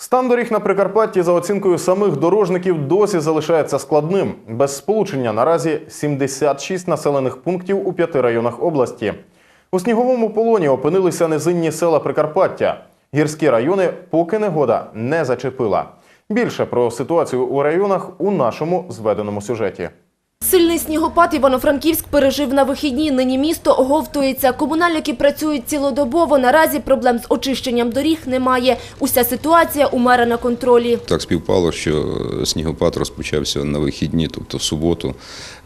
Стан доріг на Прикарпатті за оцінкою самих дорожників досі залишається складним. Без сполучення наразі 76 населених пунктів у п'яти районах області. У сніговому полоні опинилися низинні села Прикарпаття. Гірські райони поки негода не зачепила. Більше про ситуацію у районах у нашому зведеному сюжеті. Сильний снігопад Івано-Франківськ пережив на вихідні. Нині місто оговтується. Комунальники працюють цілодобово. Наразі проблем з очищенням доріг немає. Уся ситуація у мера на контролі. Так співпало, що снігопад розпочався на вихідні, тобто в суботу.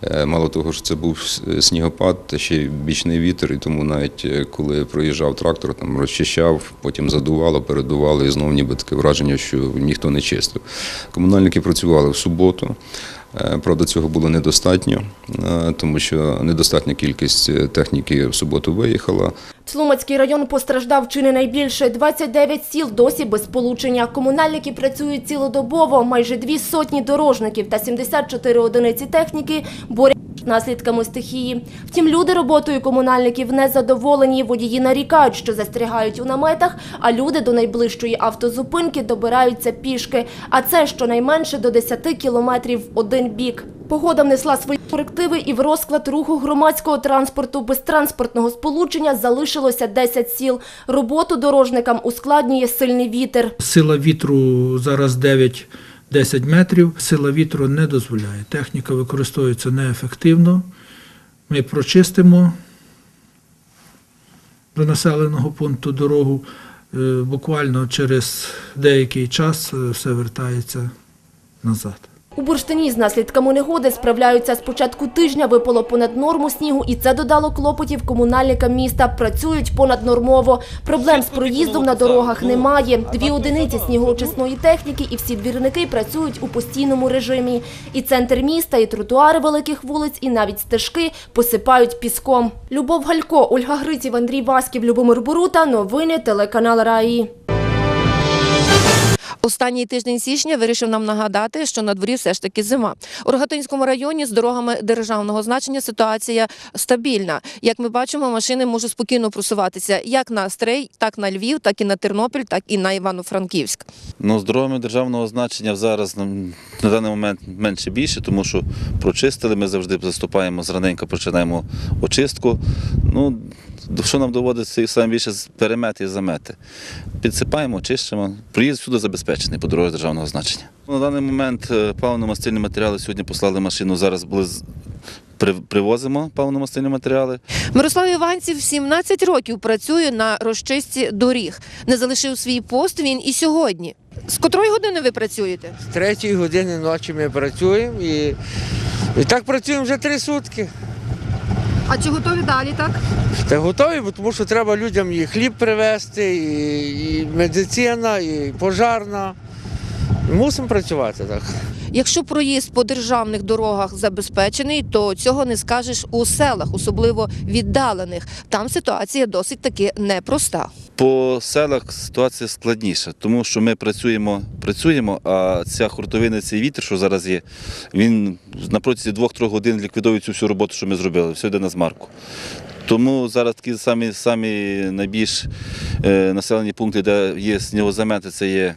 Е, Мало того, що це був снігопад, ще й бічний вітер, і тому навіть е, коли проїжджав трактор, там розчищав, потім задувало, передувало, і знову ніби таке враження, що ніхто не чистив. Комунальники працювали в суботу. Е, Правда, цього було недостатньо, е, тому що недостатня кількість е, техніки в суботу виїхала. Тлумацький район постраждав чи не найбільше. 29 сіл досі без сполучення. Комунальники працюють цілодобово. Майже дві сотні дорожників та 74 одиниці техніки борються з наслідками стихії. Втім, люди роботою комунальників не задоволені. Водії нарікають, що застрягають у наметах, а люди до найближчої автозупинки добираються пішки. А це щонайменше до 10 кілометрів в один бік. Погода внесла свої корективи і в розклад руху громадського транспорту без транспортного сполучення залишилося 10 сіл. Роботу дорожникам ускладнює сильний вітер. Сила вітру зараз 9-10 метрів. Сила вітру не дозволяє. Техніка використовується неефективно. Ми прочистимо до населеного пункту дорогу. Е, Буквально через деякий час е, все вертається назад. У Бурштині з наслідками негоди справляються з початку тижня. Випало понад норму снігу, і це додало клопотів комунальникам міста. Працюють понаднормово. Проблем з проїздом на дорогах немає. Дві одиниці снігоочисної техніки і всі двірники працюють у постійному режимі. І центр міста, і тротуари великих вулиць, і навіть стежки посипають піском. Любов Галько, Ольга Гриців, Андрій Васьків, Любомир Борута. Новини телеканал Раї. Останній тиждень січня вирішив нам нагадати, що на дворі все ж таки зима. У Рогатинському районі з дорогами державного значення ситуація стабільна. Як ми бачимо, машини можуть спокійно просуватися як на Астрей, так на Львів, так і на Тернопіль, так і на Івано-Франківськ. Ну, з дорогами державного значення зараз на, даний момент менше більше, тому що прочистили. Ми завжди заступаємо зраненько, починаємо очистку. Ну, що нам доводиться саме більше перемети і замети. Підсипаємо, чищимо. Проїзд всюди забезпечений по дорозі державного значення. На даний момент е, паливно-мастильні матеріали сьогодні послали машину. Зараз були привозимо паливно-мастильні матеріали. Мирослав Іванців 17 років працює на розчистці доріг. Не залишив свій пост він і сьогодні. З котрої години ви працюєте? З третьої години ночі ми працюємо і, і так працюємо вже три сутки. А чи готові далі, так? Та готові, бо тому що треба людям і хліб привезти, і, і медицина, і пожарна. Мусимо працювати так. Якщо проїзд по державних дорогах забезпечений, то цього не скажеш у селах, особливо віддалених. Там ситуація досить таки непроста. По селах ситуація складніша, тому що ми працюємо, працюємо, а ця хуртовина, цей вітер, що зараз є, він на протязі двох-трьох годин ліквідує цю всю роботу, що ми зробили, все йде на змарку. Тому зараз такі самі, самі найбільш е, населені пункти, де є снігозамети, це є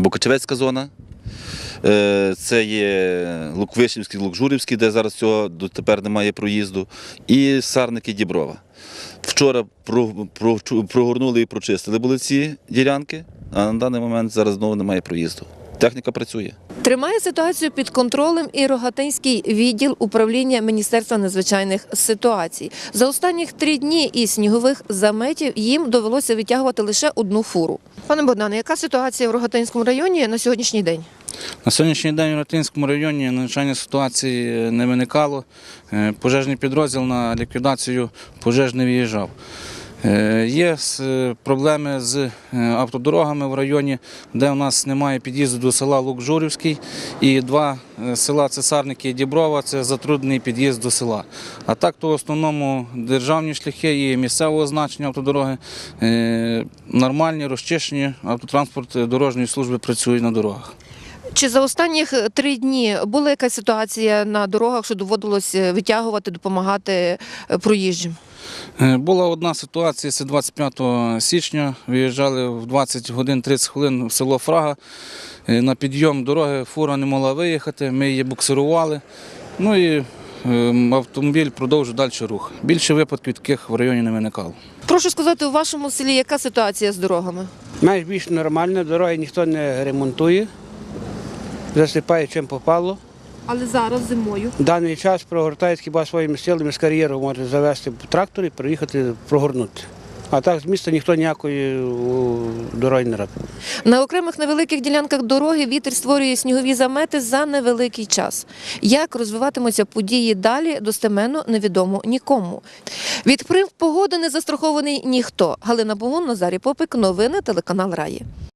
Бокачевецька зона. Е, Це є Луквишівський, Лукжурівський, де зараз цього дотепер немає проїзду, і Сарники Діброва. Вчора про- про- прогорнули і прочистили були ці ділянки, а на даний момент зараз знову немає проїзду. Техніка працює. Тримає ситуацію під контролем і Рогатинський відділ управління Міністерства надзвичайних ситуацій. За останніх три дні із снігових заметів їм довелося витягувати лише одну фуру. Пане Богдане, яка ситуація в Рогатинському районі на сьогоднішній день? На сьогоднішній день в Ратинському районі надзвичайної ситуації не виникало. Е, Пожежний підрозділ на ліквідацію пожеж не виїжджав. Е, Є проблеми з е, автодорогами в районі, де у нас немає під'їзду до села Лук-Журівський і два е, села Цесарники і Діброва це затруднений під'їзд до села. А так то в основному державні шляхи і місцевого значення автодороги е, нормальні, розчищені, автотранспорт е, дорожньої служби працює на дорогах. Чи за останніх три дні була якась ситуація на дорогах, що доводилось витягувати, допомагати е, проїжджим? Е, Була одна ситуація, це 25 січня. Виїжджали в 20 годин 30 хвилин в село Фрага. Е, На підйом дороги фура не могла виїхати, ми її буксирували. Ну і е, автомобіль продовжив далі рух. Більше випадків таких в районі не виникало. Прошу сказати, у вашому селі яка ситуація з дорогами? Майже більш нормально, дороги ніхто не ремонтує, засипає чим попало. Але зараз зимою. В даний час прогортають хіба своїми силами з кар'єру може завести трактор і приїхати прогорнути. А так з міста ніхто ніякої дороги не робить. На окремих невеликих ділянках дороги вітер створює снігові замети за невеликий час. Як розвиватимуться події далі, достеменно невідомо нікому. Від вплив погоди не застрахований ніхто. Галина Богун, Назарій Попик, новини телеканал Раї.